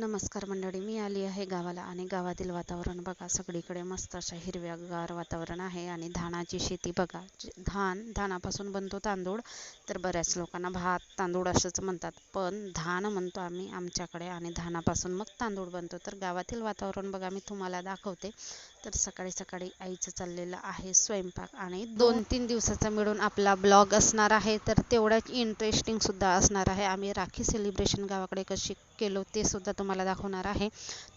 नमस्कार मंडळी मी आली आहे गावाला आणि गावातील वातावरण बघा सगळीकडे मस्त अशा हिरव्यागार वातावरण आहे आणि धानाची शेती बघा धान धानापासून बनतो तांदूळ तर बऱ्याच लोकांना भात तांदूळ असंच म्हणतात पण धान म्हणतो आम्ही आमच्याकडे आणि धानापासून मग तांदूळ बनतो. तर गावातील वातावरण बघा मी तुम्हाला दाखवते. तर सकाळी सकाळी आईचं चाललेलं आहे स्वयंपाक आणि दोन तीन दिवसाचा मिळून आपला ब्लॉग असणार आहे. तर तेवढ्याच इंटरेस्टिंग सुद्धा असणार आहे. आम्ही राखी सेलिब्रेशन गावाकडे कशी केलो ते सुद्धा तुम्हाला दाखवणार आहे.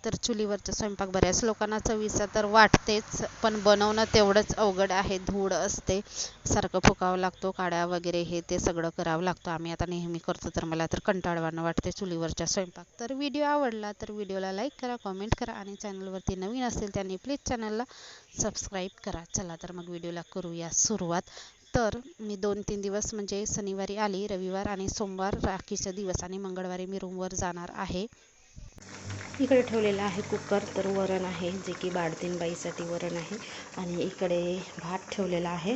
तर चुलीवरचा स्वयंपाक बऱ्याच लोकांना चवीचा तर वाटतेच पण बनवणं तेवढंच अवघड आहे. धूळ असते सारखं फुकावं लागतो काड्या वगैरे हे ते सगळं करावं लागतं. आम्ही आता नेहमी करतो तर मला तर कंटाळवाणं वाटते चुलीवरच्या स्वयंपाक. तर व्हिडिओ आवडला तर व्हिडिओला लाईक करा कमेंट करा आणि चॅनलवरती नवीन असेल त्यांनी प्लीज चॅनलला सबस्क्राईब करा. चला तर मग व्हिडिओला करूया सुरुवात. तर मी दोन तीन दिवस म्हणजे शनिवारी आली रविवार आणि सोमवार राखीचा दिवस आणि मंगळवारी मी रूमवर जाणार आहे. इकडे ठेवलेलं आहे कुकर तर वरण आहे जे की बाळतीनबाईसाठी वरण आहे. आणि इकडे भात ठेवलेला आहे.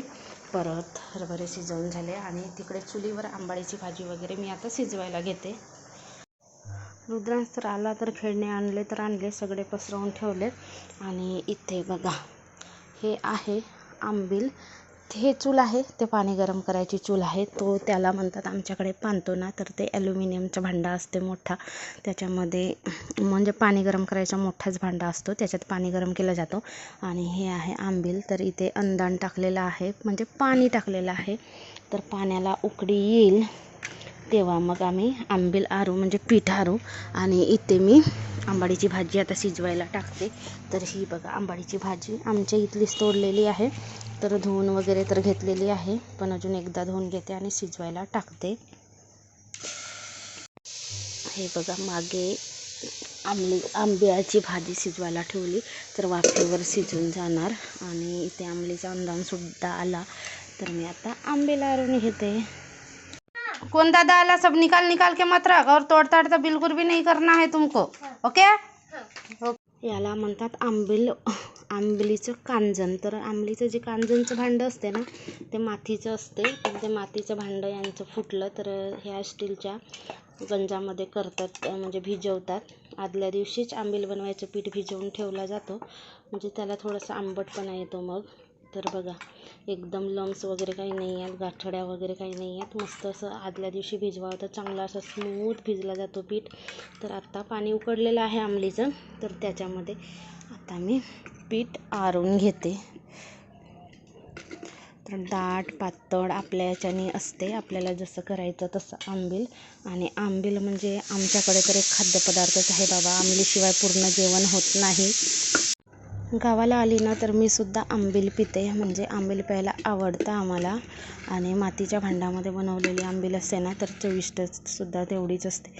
परत हरभरे शिजवून झाले आणि तिकडे चुलीवर आंबाडीची भाजी वगैरे मी आता शिजवायला घेते. रुद्रांश तर आला तर खेळणे आणले तर आणले सगळे पसरवून ठेवलेत. आणि इथे बघा हे आहे आंबील. हे चूल आहे ते पाणी गरम करायची चूल आहे. तो त्याला म्हणतात आमच्याकडे पांतोना तर ते ॲल्युमिनियमचा भांडा असते मोठा. त्याच्यामध्ये म्हणजे पाणी गरम करायचा मोठाच भांडा असतो. त्याच्यात पाणी गरम केला जातो. आणि हे आहे आंबील. तर इथे अंदाण टाकलेलं आहे. म्हणजे पाणी टाकलेलं आहे. तर पाण्याला उकडी येईल. तेव्हा मग आम्ही आंबील आरू म्हणजे पीठ आरू आणि इथे मी आंबाडीची भाजी आता शिजवायला टाकते. तर ही बघा आंबाडीची भाजी आमच्या इथलीच तोडलेली आहे. तर धुवून वगैरे तर घेतलेली आहे पण अजून एकदा धुवून घेते आणि शिजवायला टाकते. हे बघा मागे आंबली आंब्याची भाजी शिजवायला ठेवली तर वाफेवर शिजून जाणार. आणि इथे आंबलीचा अंदाजसुद्धा आला. तर मी आता आंबे लारून घेते. कौन दादा आला? सब निकाल निकाल के मत रख और तोड़ ताड़ तो बिल्कुल भी नहीं करना है तुमको ओके? याला म्हणतात आंबील आंबलीचं कांजन. तर आंबलीचं जे कांजनचं भांडं असते ना ते मातीचं असते. तर ते मातीचं भांडं यांचं फुटलं तर ह्या स्टीलच्या गंजामध्ये करतात म्हणजे भिजवतात. आदल्या दिवशीच आंबील बनवायचं पीठ भिजवून ठेवला जातो. म्हणजे त्याला थोडंसं आंबटपणा येतो मग. तर बघा एकदम लम्स वगैरे काही नाही आहेत गाठड्या वगैरे काही नाही आहेत. मस्त असं आदल्या दिवशी भिजवावं तर चांगला असं स्मूथ भिजला जातो पीठ. तर आत्ता पाणी उकडलेलं आहे आंबलीचं तर त्याच्यामध्ये आता मी पीठ आरून घेते. तर दाट पातळ आपल्या याच्याने असते आपल्याला जसं करायचं तसं आंबील. आणि आंबील म्हणजे आमच्याकडे तर एक खाद्यपदार्थच आहे बाबा आंबलीशिवाय पूर्ण जेवण होत नाही. गावाला आली ना तर मी सुद्धा आंबील पिते. म्हणजे आंबील प्यायला आवडतं आम्हाला. आणि मातीच्या भांड्यामध्ये बनवलेली आंबील असते ना तर चविष्ट सुद्धा तेवढीच असते.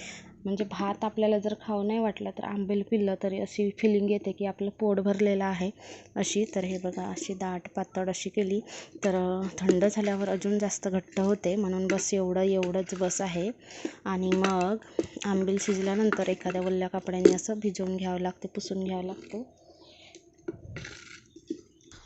म्हणजे भात आपल्याला जर खाऊ नाही वाटलं तर आंबील पिल्लं तरी अशी फिलिंग येते की आपलं पोट भरलेलं आहे. अशी तर हे बघा अशी दाट पातळ अशी केली. तर थंड झाल्यावर अजून जास्त घट्ट होते. म्हणून बस एवढं एवढंच बस आहे. आणि मग आंबील शिजल्यानंतर एखाद्या वल्ल्या कपड्याने असं भिजवून घ्यावं लागते पुसून घ्यावं लागतं.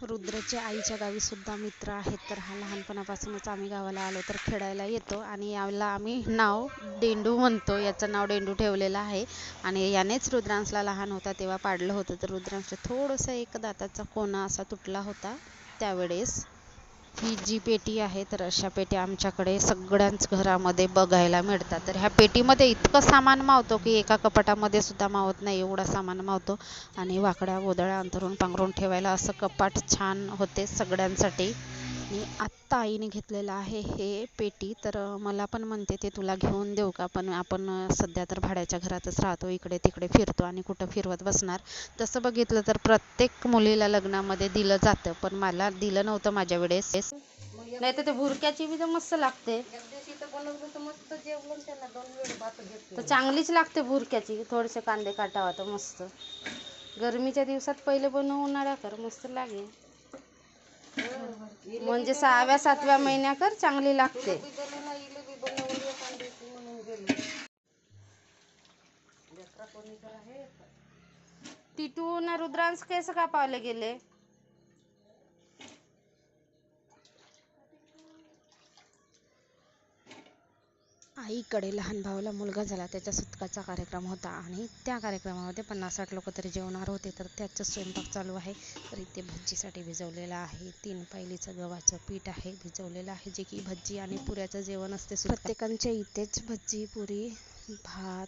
रुद्रच्या आईच्या गावी सुद्धा मित्र आहेत. तर हा लहानपणापासूनच आम्ही गावाला आलो तर खेळायला येतो आणि याला आम्ही नाव डेंडू म्हणतो. याचं नाव डेंडू ठेवलेलं आहे आणि यानेच रुद्रांशला लहान होता तेव्हा पाडलं होतं. तर रुद्रांश थोडंसं एक दाताचा कोना असा तुटला होता त्यावेळेस. ही जी पेटी आहे तर अशा पेट्या आमच्याकडे सगळ्यांच घरामध्ये बघायला मिळतात. तर ह्या पेटीमध्ये इतकं सामान मावतो की एका कपाटामध्ये सुद्धा मावत नाही एवढा सामान मावतो. आणि वाकड्या गोदळ्या अंतरून पांघरून ठेवायला असं कपाट छान होते सगळ्यांसाठी. आणि आत्ता आईने घेतलेलं आहे हे पेटी. तर मला पण म्हणते ते तुला घेऊन देऊ का? पण आपण सध्या तर भाड्याच्या घरातच राहतो. इकडे तिकडे फिरतो आणि कुठं फिरवत बसणार? तसं बघितलं तर प्रत्येक मुलीला लग्नामध्ये दिलं जातं. पण मला दिलं नव्हतं माझ्या वेळेस. नाही तर ते भुरक्याची बी तर मस्त लागते. तर चांगलीच लागते भुरक्याची थोडेसे कांदे काटावा तर मस्त. गरमीच्या दिवसात पहिले बनवून उन्हाळ्या कर मस्त लागेल. म्हणजे सहाव्या सातव्या महिन्याकर चांगली लागते. टिटू ना रुद्रांश केस कापावले गेले. आईकडे लहान भावाला मुलगा झाला त्याच्या सुटकाचा कार्यक्रम होता आणि त्या कार्यक्रमामध्ये पन्नास साठ लोक तरी जेवणार होते. तर त्याचं स्वयंपाक चालू आहे. तर इथे भज्जीसाठी भिजवलेलं आहे. तीन पायलीचं गव्हाचं पीठ आहे भिजवलेलं आहे जे की भज्जी आणि पुऱ्याचं जेवण असते प्रत्येकांच्या इथेच भज्जी पुरी भात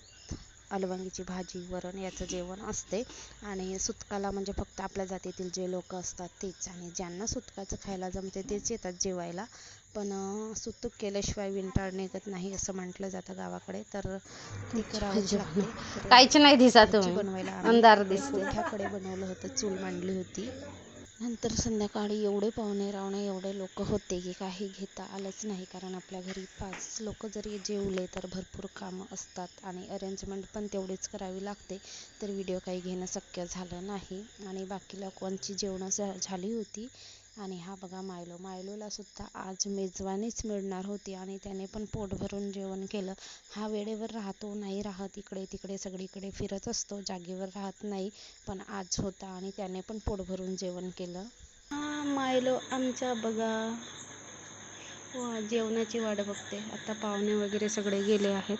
अलवांगीची भाजी वरण याचं जेवण असते. आणि सुतकाला म्हणजे फक्त आपल्या जातीतील जे लोक असतात तेच. आणि ज्यांना सुतकाचं खायला जमते तेच येतात जेवायला. पण सुतूक केल्याशिवाय विंटाळ निघत नाही असं म्हटलं जातं गावाकडे. तर ते करावंच लागते. काहीच नाही दिसा भजी तुम्ही. बनवायला अंधार दिसते मोठ्याकडे बनवलं होतं चूल मांडली होती. नंतर संध्याकाळी एवढे पाहुणे रावणे एवढे लोक होते की काही घेता आलंच नाही. कारण आपल्या घरी पाच लोक जरी जेवले तर भरपूर कामं असतात आणि अरेंजमेंट पण तेवढीच करावी लागते. तर व्हिडिओ काही घेणं शक्य झालं नाही. आणि बाकी लोकांची जेवणं झा- झाली होती. आणि हा बघा मायलो. मायलोला सुद्धा आज मेजवानीच मिळणार होती आणि त्याने पण पोट भरून जेवण केलं. हा वेळेवर राहतो नाही राहत इकडे तिकडे सगळीकडे फिरत असतो जागेवर राहत नाही पण आज होता आणि त्याने पण पोट भरून जेवण केलं. हा मायलो आमचा बघा वा जेवणाची वाट बघते. आता पाहुणे वगैरे सगळे गेले आहेत.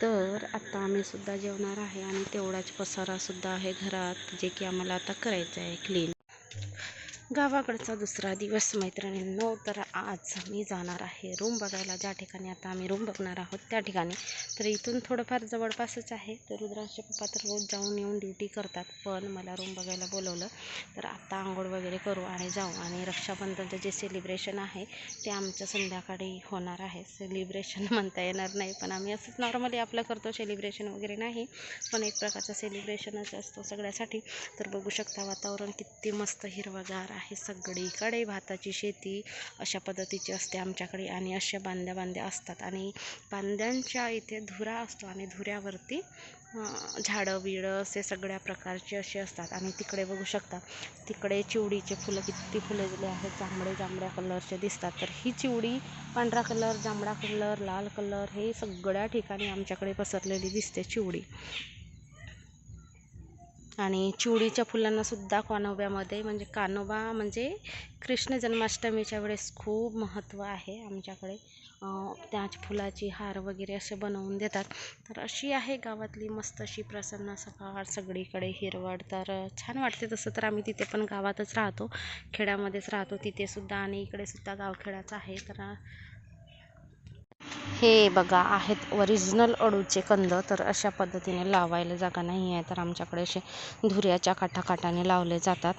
तर आता आम्ही सुद्धा जेवणार आहे आणि तेवढाच पसारा सुद्धा आहे घरात जे की आम्हाला आता करायचं आहे क्लीन गावाकडचा दुसरा दिवस मैत्रिणींनो तर आज मी जाणार आहे रूम बघायला. ज्या ठिकाणी आता आम्ही रूम बघणार आहोत त्या ठिकाणी. तर इथून थोडंफार जवळपासच आहे. तर रुद्रांचे पप्पा तर रोज जाऊन येऊन ड्युटी करतात पण मला रूम बघायला बोलवलं. तर आता आंघोळ वगैरे करू आणि जाऊ. आणि रक्षाबंधनचं जे सेलिब्रेशन आहे ते आमचं संध्याकाळी होणार आहे. सेलिब्रेशन म्हणता येणार नाही पण आम्ही असंच नॉर्मली आपलं करतो. सेलिब्रेशन वगैरे नाही पण एक प्रकारचं सेलिब्रेशनच असतो सगळ्यासाठी. तर बघू शकता वातावरण किती मस्त हिरवंगार आहे. सगळीकडे भाताची शेती अशा पद्धतीची असते आमच्याकडे आणि अशा बांध्या बांध्या असतात. आणि बांध्यांच्या इथे धुरा असतो आणि धुऱ्यावरती झाडं बिडं असे सगळ्या प्रकारचे असे असतात. आणि तिकडे बघू शकता तिकडे चिवडीचे फुलं किती फुललेले आहेत. जांभळे जांभळ्या कलरचे दिसतात. तर ही चिवडी पांढरा कलर जांभळा कलर लाल कलर हे सगळ्या ठिकाणी आमच्याकडे पसरलेली दिसते चिवडी. आणि चिवडीच्या फुलांनासुद्धा कानोब्यामध्ये म्हणजे कानोबा म्हणजे कृष्ण जन्माष्टमीच्या वेळेस खूप महत्त्व आहे आमच्याकडे. त्याच फुलाची हार वगैरे असे बनवून देतात. तर अशी आहे गावातली मस्त अशी प्रसन्न सकाळ. सगळीकडे हिरवळ तर छान वाटते तसं तर आम्ही तिथे पण गावातच राहतो. खेड्यामध्येच राहतो तिथेसुद्धा आणि इकडेसुद्धा गावखेड्याचं आहे. तर हे बघा आहेत ओरिजिनल अळूचे कंद. तर अशा पद्धतीने लावायला जागा नाही आहे तर आमच्याकडे असे धुऱ्याच्या काठाकाठाने लावले जातात.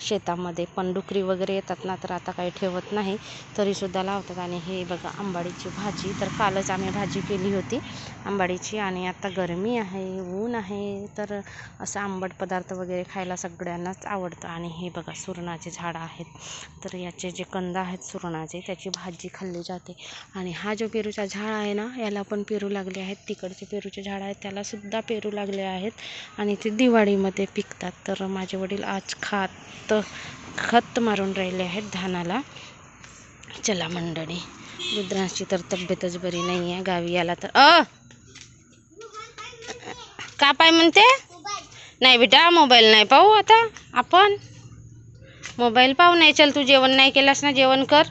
शेतामध्ये पण डुकरी वगैरे येतात ना तर आता काही ठेवत नाही तरीसुद्धा लावतात. आणि हे बघा आंबाडीची भाजी. तर कालच आम्ही भाजी केली होती आंबाडीची. आणि आता गरमी आहे ऊन आहे तर असं आंबट पदार्थ वगैरे खायला सगळ्यांनाच आवडतं. आणि हे बघा सुरणाचे झाडं आहेत. तर याचे जे कंद आहेत सुरणाचे त्याची भाजी खाल्ली जाते. आणि हा जो पेरूचा झाड आहे ना याला पण पेरू लागले आहेत. तिकडचे पेरूचे झाड आहेत त्यालासुद्धा पेरू लागले आहेत. आणि ते दिवाळीमध्ये पिकतात. तर माझे वडील आज खात खत मारून राहिले आहेत धानाला. चला मंडळी रुद्रांची तर तब्येतच बरी नाही आहे गावी आला तर अ! का पाय म्हणते? नाही बेटा मोबाईल नाही पाहू आता आपण. मोबाईल पाहू नाही चल तू जेवण नाही केलास ना जेवण कर.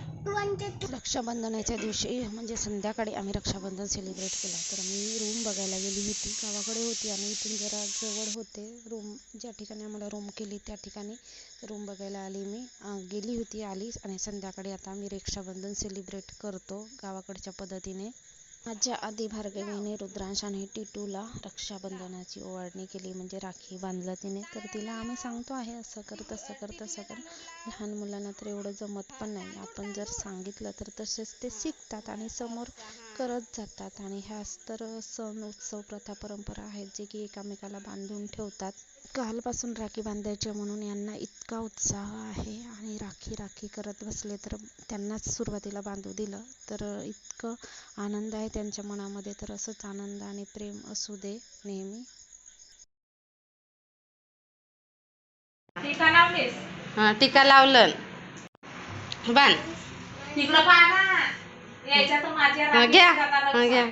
रक्षाबंधनाच्या दिवशी म्हणजे संध्याकाळी आम्ही रक्षाबंधन सेलिब्रेट केला. तर मी रूम बघायला गेली होती गावाकडे होती आणि इथून जरा जवळ होते. रूम ज्या ठिकाणी आम्हाला रूम केली त्या ठिकाणी रूम बघायला आली मी. गेली होती आली आणि संध्याकाळी आता आम्ही रक्षाबंधन सेलिब्रेट करतो गावाकडच्या पद्धतीने. माझ्या आधी भार्गवीने रुद्रांशाने टिटूला रक्षाबंधनाची ओवाळणी केली म्हणजे राखी बांधलं तिने. तर तिला आम्ही सांगतो आहे असं कर तसं कर तसं कर. लहान मुलांना तर एवढं जमत पण नाही. आपण जर सांगितलं तर तसेच ते शिकतात आणि समोर करत जातात. आणि ह्याच तर सण उत्सव प्रथा परंपरा आहेत जे की एकामेकाला बांधून ठेवतात. कालपासून राखी बांधायची म्हणून यांना इतका उत्साह आहे आणि राखी राखी करत बसले तर त्यांनाच सुरुवातीला बांधू दिलं. तर इतकं आनंद आहे त्यांच्या मनामध्ये. तर असंच आनंद आणि प्रेम असू दे नेहमी. टीका लावलीस? हा टीका लावलं. बांध तिकडं पहा ना. यायच्या तर माझ्या हा, घ्या. हा, घ्या.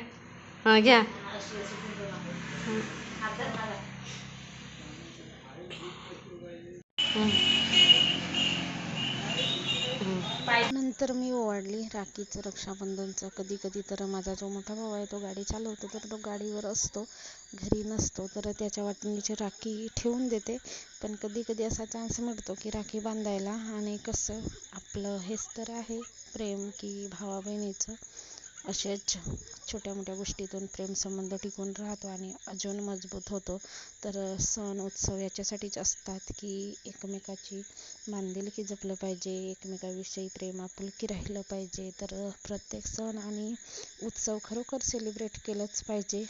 हा, घ्या. हं. आई नंतर मी ओवाडली राखीचं रक्षाबंधनचं. कधी कधी तर माझा जो मोठा भाऊ आहे तो गाडी चालवतो तर तो गाडीवर असतो घरी नसतो तर त्याच्या वाटणीची राखी ठेवून देते. पण कधी कधी असा चान्स मिळतो की राखी बांधायला. आणि कसं आपलं हेच तर आहे प्रेम की भावा बहिणीचं असेच छोट्या मोठ्या गोष्टीतून प्रेमसंबंध टिकून राहतो आणि अजून मजबूत होतो. तर सण उत्सव याच्यासाठीच असतात की एकमेकाची बांधिलकी जपलं पाहिजे एकमेकाविषयी प्रेम आपुलकी राहिलं पाहिजे. तर प्रत्येक सण आणि उत्सव खरोखर सेलिब्रेट केलंच पाहिजे.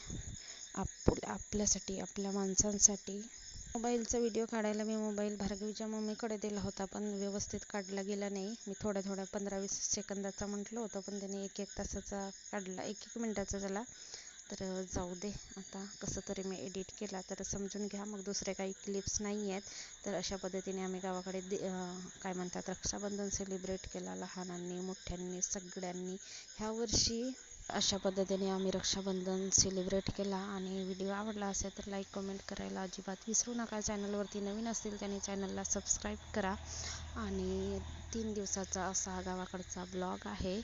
आप आपल्यासाठी आपल्या माणसांसाठी. मोबाईलचा व्हिडिओ काढायला मी मोबाईल भार्गवीच्या मम्मीकडे दिला होता पण व्यवस्थित काढला गेला नाही. मी थोड्या थोड्या पंधरा वीस सेकंदाचा म्हटलं होतं पण त्याने एक एक तासाचा काढला एक एक मिनटाचा झाला. तर जाऊ दे आता कसं तरी मी एडिट केला. तर समजून घ्या मग दुसरे काही क्लिप्स नाही आहेत. तर अशा पद्धतीने आम्ही गावाकडे दि काय म्हणतात रक्षाबंधन सेलिब्रेट केला लहानांनी मोठ्यांनी सगळ्यांनी. ह्या वर्षी अशा पद्धतीने आम्ही रक्षाबंधन सेलिब्रेट केला आणि व्हिडिओ आवडला असेल तर लाईक कमेंट करायला अजिबात विसरू नका. चॅनलवरती नवीन असतील त्यांनी चॅनलला सबस्क्राईब करा. आणि तीन दिवसाचा असा गावाकडचा ब्लॉग आहे.